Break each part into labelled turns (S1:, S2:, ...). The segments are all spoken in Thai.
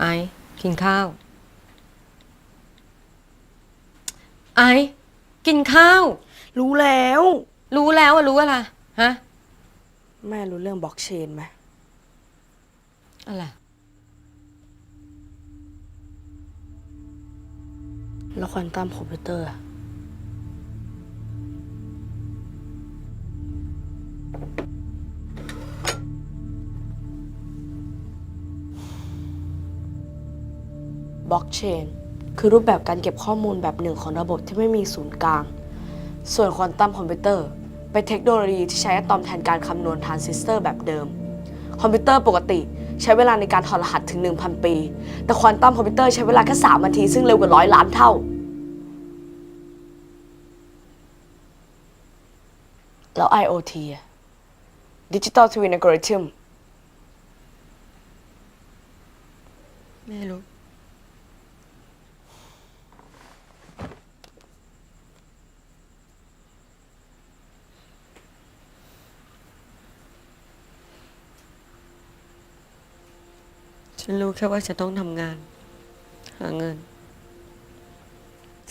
S1: ไอกินข้าว ไอกินข้าว
S2: รู้แล้ว
S1: รู้แล้วอะรู้อะไรฮะ
S2: แม่รู้เรื่องบล็อกเชนไหม
S1: อะไร
S2: แล้วควอนตัมคอมพิวเตอร์อะ ล็อกเชนคือรูปแบบการเก็บข้อมูลแบบหนึ่งของระบบที่ไม่มีศูนย์กลาง ส่วนควอนตัมคอมพิวเตอร์เป็นเทคโนโลยีที่ใช้อะตอมแทนการคำนวณทรานซิสเตอร์แบบเดิม คอมพิวเตอร์ปกติใช้เวลาในการถอดรหัสถึง 1,000 ปี แต่ควอนตัมคอมพิวเตอร์ใช้เวลาแค่3นาที ซึ่งเร็วกว่าร้อยล้านเท่า แล้ว IoT อะ Digital Twin Algorithm
S1: ไม่รู้ ฉันรู้แค่ว่าจะต้องทำงาน หาเงิน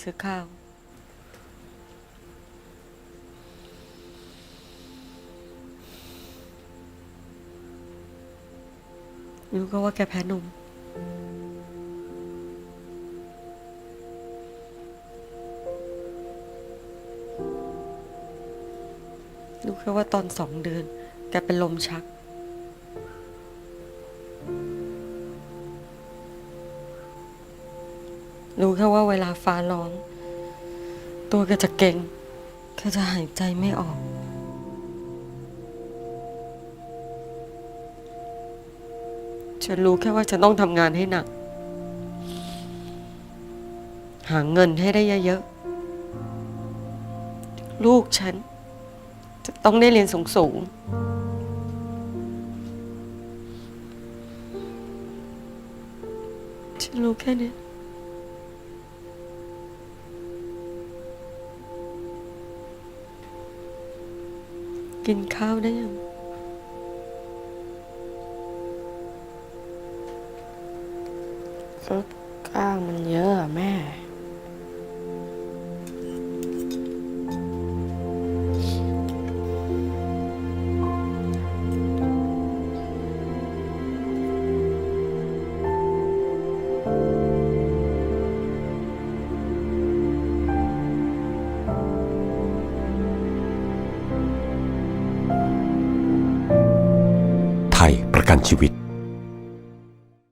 S1: ซื้อข้าว รู้ก็ว่าแกแพ้นม รู้แค่ว่าตอนสองเดือน แกเป็นลมชัก รู้แค่ว่าเวลาฟ้าร้อง ตัวแกจะเก่งแกจะหายใจไม่ออก ฉันรู้แค่ว่าฉันต้องทำงานให้หนัก หาเงินให้ได้เยอะๆ ลูกฉัน จะต้องได้เรียนสูงๆฉันรู้แค่นี้ กินข้าวได้ยัง
S2: ก็กล้างมันเยอะอะแม่
S3: กันชีวิต